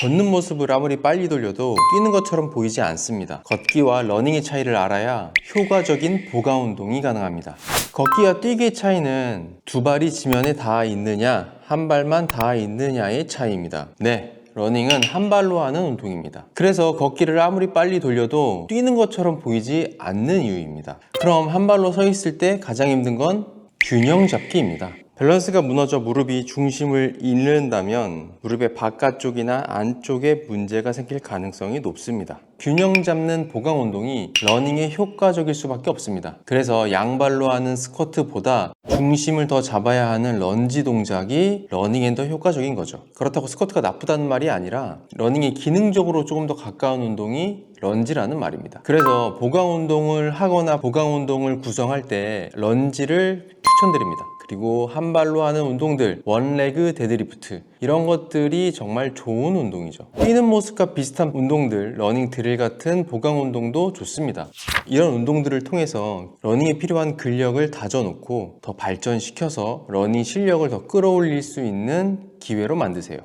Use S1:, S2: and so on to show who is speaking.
S1: 걷는 모습을 아무리 빨리 돌려도 뛰는 것처럼 보이지 않습니다. 걷기와 러닝의 차이를 알아야 효과적인 보강 운동이 가능합니다. 걷기와 뛰기의 차이는 두 발이 지면에 닿아 있느냐, 한 발만 닿아 있느냐의 차이입니다. 네. 러닝은 한 발로 하는 운동입니다. 그래서 걷기를 아무리 빨리 돌려도 뛰는 것처럼 보이지 않는 이유입니다. 그럼 한 발로 서 있을 때 가장 힘든 건 균형 잡기입니다. 밸런스가 무너져 무릎이 중심을 잃는다면 무릎의 바깥쪽이나 안쪽에 문제가 생길 가능성이 높습니다. 균형 잡는 보강 운동이 러닝에 효과적일 수밖에 없습니다. 그래서 양발로 하는 스쿼트보다 중심을 더 잡아야 하는 런지 동작이 러닝엔 더 효과적인 거죠. 그렇다고 스쿼트가 나쁘다는 말이 아니라 러닝이 기능적으로 조금 더 가까운 운동이 런지라는 말입니다. 그래서 보강 운동을 하거나 보강 운동을 구성할 때 런지를 추천드립니다. 그리고 한 발로 하는 운동들, 원레그 데드리프트 이런 것들이 정말 좋은 운동이죠. 뛰는 모습과 비슷한 운동들, 러닝 드릴 같은 보강 운동도 좋습니다. 이런 운동들을 통해서 러닝에 필요한 근력을 다져놓고 더 발전시켜서 러닝 실력을 더 끌어올릴 수 있는 기회로 만드세요.